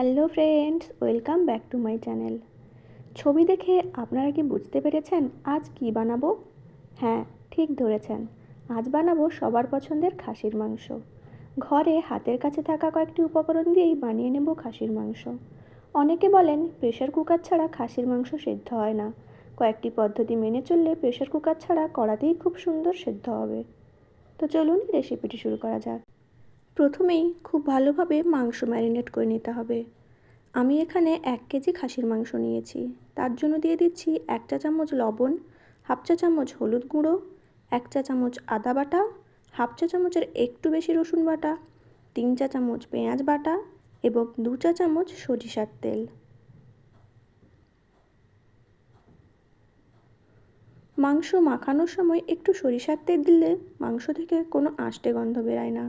Hello friends, welcome back to my channel. ছবি দেখে আপনারা কি বুঝতে পেরেছেন আজ কি বানাবো? হ্যাঁ ঠিক ধরেছেন। আজ বানাবো সবার পছন্দের খাসির মাংস। ঘরে হাতের কাছে থাকা কয়েকটি উপকরণ দিয়েই বানিয়ে নেব খাসির মাংস। অনেকে বলেন প্রেশার কুকার ছাড়া খাসির মাংস সেদ্ধ হয় না। কয়েকটি পদ্ধতি মেনে চললে প্রেশার কুকার ছাড়া কড়াতেই খুব সুন্দর সেদ্ধ হবে। তো চলুন রেসিপিটি শুরু করা যাক। প্রথমেই খুব ভালোভাবে মাংস ম্যারিনেট করে নিতে হবে। আমি এখানে এক কেজি খাসির মাংস নিয়েছি। তার জন্য দিয়ে দিচ্ছি এক চা চামচ লবণ, হাফ চা চামচ হলুদ গুঁড়ো, এক চা চামচ আদা বাটা, হাফ চা চামচের একটু বেশি রসুন বাটা, তিন চা চামচ পেঁয়াজ বাটা এবং দু চা চামচ সরিষার তেল। মাংস মাখানোর সময় একটু সরিষার তেল দিলে মাংস থেকে কোনো আষ্টে গন্ধ বেরায় না।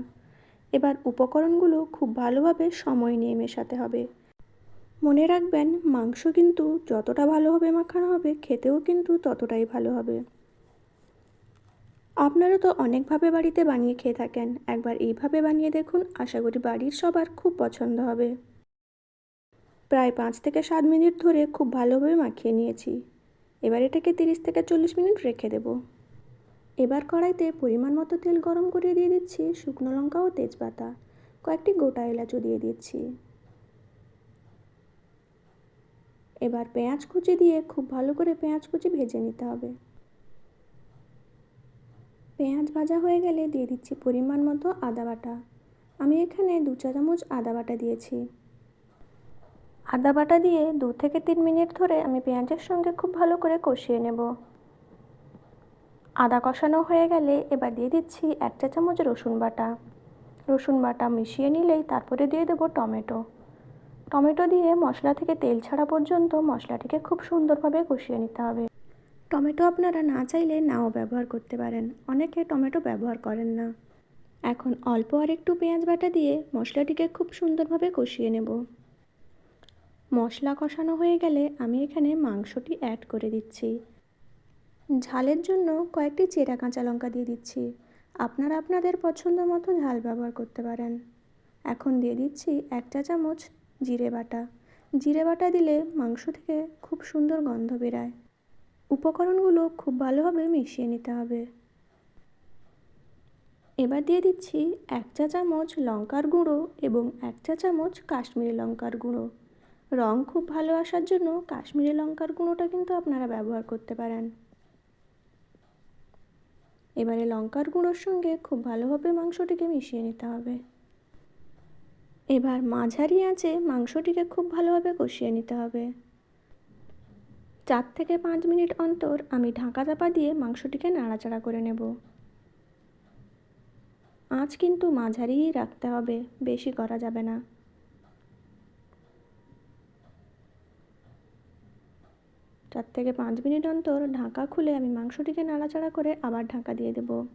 এবার উপকরণগুলো খুব ভালোভাবে সময় নিয়ে মেশাতে হবে। মনে রাখবেন, মাংস কিন্তু যতটা ভালোভাবে মাখানো হবে, খেতেও কিন্তু ততটাই ভালো হবে। আপনারা তো অনেকভাবে বাড়িতে বানিয়ে খেয়ে থাকেন। একবার এইভাবে বানিয়ে দেখুন, আশা করি বাড়ির সবার খুব পছন্দ হবে। প্রায় পাঁচ থেকে সাত মিনিট ধরে খুব ভালোভাবে মাখিয়ে নিয়েছি। এবার এটাকে তিরিশ থেকে চল্লিশ মিনিট রেখে দেবো। এবার কড়াইতে পরিমাণ মতো তেল গরম করে দিয়ে দিচ্ছি শুকনো লঙ্কা ও তেজপাতা। কয়েকটি গোটা এলাচও দিয়ে দিচ্ছি। এবার পেঁয়াজ কুচি দিয়ে খুব ভালো করে পেঁয়াজ কুচি ভেজে নিতে হবে। পেঁয়াজ ভাজা হয়ে গেলে দিয়ে দিচ্ছি পরিমাণ মতো আদা বাটা। আমি এখানে দু চা চামচ আদা বাটা দিয়েছি। আদা বাটা দিয়ে দু থেকে তিন মিনিট ধরে আমি পেঁয়াজের সঙ্গে খুব ভালো করে কষিয়ে নেব। আদা কষানো হয়ে গেলে এবার দিয়ে দিচ্ছি এক চা চামচ রসুন বাটা। রসুন বাটা মিশিয়ে নিলেই তারপরে দিয়ে দেবো টমেটো। টমেটো দিয়ে মশলা থেকে তেল ছাড়া পর্যন্ত মশলাটিকে খুব সুন্দরভাবে কষিয়ে নিতে হবে। টমেটো আপনারা না চাইলে নাও ব্যবহার করতে পারেন। অনেকে টমেটো ব্যবহার করেন না। এখন অল্প আর একটু পেঁয়াজ বাটা দিয়ে মশলাটিকে খুব সুন্দরভাবে কষিয়ে নেব। মশলা কষানো হয়ে গেলে আমি এখানে মাংসটি অ্যাড করে দিচ্ছি। ঝালের জন্য কয়েকটি চেরা কাঁচা লঙ্কা দিয়ে দিচ্ছি। আপনারা আপনাদের পছন্দ মতো ঝাল ব্যবহার করতে পারেন। এখন দিয়ে দিচ্ছি এক চা চামচ জিরে বাটা। জিরে বাটা দিলে মাংস থেকে খুব সুন্দর গন্ধ বেরায়। উপকরণগুলো খুব ভালোভাবে মিশিয়ে নিতে হবে। এবার দিয়ে দিচ্ছি এক চা চামচ লঙ্কার গুঁড়ো এবং এক চা চামচ কাশ্মীরি লঙ্কার গুঁড়ো। রং খুব ভালো আসার জন্য কাশ্মীরি লঙ্কার গুঁড়োটা কিন্তু আপনারা ব্যবহার করতে পারেন। এবারে লঙ্কার গুঁড়োর সঙ্গে খুব ভালোভাবে মাংসটিকে মিশিয়ে নিতে হবে। এবার মাঝারি আঁচে মাংসটিকে খুব ভালোভাবে কষিয়ে নিতে হবে। চার থেকে পাঁচ মিনিট অন্তর আমি ঢাকা চাপা দিয়ে মাংসটিকে নাড়াচাড়া করে নেব। আঁচ কিন্তু মাঝারিই রাখতে হবে, বেশি করা যাবে না। চার থেকে পাঁচ মিনিট অন্তর ঢাকা খুলে আমি মাংসটিকে নাড়াচাড়া করে আবার ঢাকা দিয়ে দেব।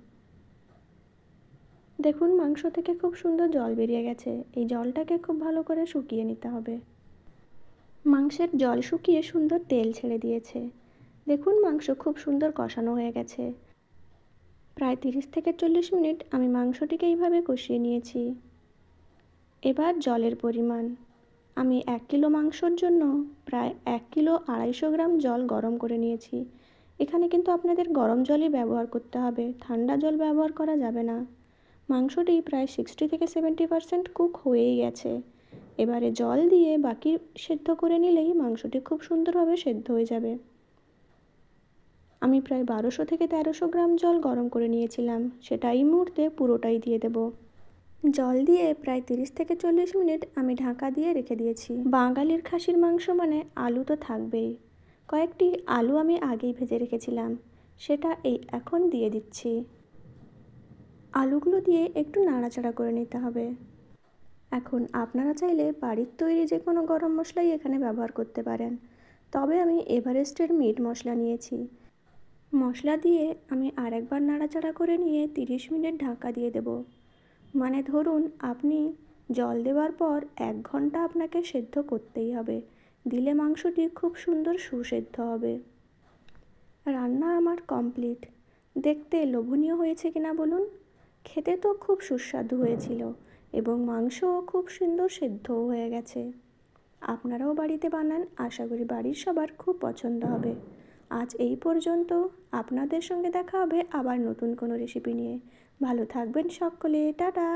দেখুন, মাংস থেকে খুব সুন্দর জল বেরিয়ে গেছে। এই জলটাকে খুব ভালো করে শুকিয়ে নিতে হবে। মাংসের জল শুকিয়ে সুন্দর তেল ছেড়ে দিয়েছে। দেখুন, মাংস খুব সুন্দর কষানো হয়ে গেছে। প্রায় তিরিশ থেকে চল্লিশ মিনিট আমি মাংসটিকে এইভাবে কষিয়ে নিয়েছি। এবার জলের পরিমাণ। আমি এক কিলো মাংসর জন্য প্রায় এক কিলো আড়াইশো গ্রাম জল গরম করে নিয়েছি। এখানে কিন্তু আপনাদের গরম জলই ব্যবহার করতে হবে, ঠান্ডা জল ব্যবহার করা যাবে না। মাংসটি প্রায় সিক্সটি থেকে সেভেন্টি পারসেন্ট কুক হয়েই গেছে। এবারে জল দিয়ে বাকি সেদ্ধ করে নিলেই মাংসটি খুব সুন্দরভাবে সেদ্ধ হয়ে যাবে। আমি প্রায় বারোশো থেকে তেরোশো গ্রাম জল গরম করে নিয়েছিলাম, সেটা এই মুহূর্তে পুরোটাই দিয়ে দেবো। জল দিয়ে প্রায় তিরিশ থেকে চল্লিশ মিনিট আমি ঢাকা দিয়ে রেখে দিয়েছি। বাঙালির খাসির মাংস মানে আলু তো থাকবেই। কয়েকটি আলু আমি আগেই ভেজে রেখেছিলাম। সেটা এই এখন দিয়ে দিচ্ছি। আলুগুলো দিয়ে একটু নাড়াচাড়া করে নিতে হবে। এখন আপনারা চাইলে বাড়ির তৈরি যে কোনো গরম মশলাই এখানে ব্যবহার করতে পারেন। তবে আমি এভারেস্টের মিট মশলা নিয়েছি। মশলা দিয়ে আমি আরেকবার নাড়াচাড়া করে নিয়ে তিরিশ মিনিট ঢাকা দিয়ে দেবো। মানে ধরুন আপনি জল দেওয়ার পর এক ঘণ্টা আপনাকে সেদ্ধ করতেই হবে। দিলে মাংসটি খুব সুন্দর সুসেদ্ধ হবে। রান্না আমার কমপ্লিট। দেখতে লোভনীয় হয়েছে কিনা বলুন? খেতে তো খুব সুস্বাদু হয়েছিল এবং মাংসও খুব সুন্দর সেদ্ধও হয়ে গেছে। আপনারাও বাড়িতে বানান, আশা করি বাড়ির সবার খুব পছন্দ হবে। আজ এই পর্যন্ত। আপনাদের সঙ্গে দেখা হবে আবার নতুন কোনো রেসিপি নিয়ে। ভালো থাকবেন সকলে টাটা।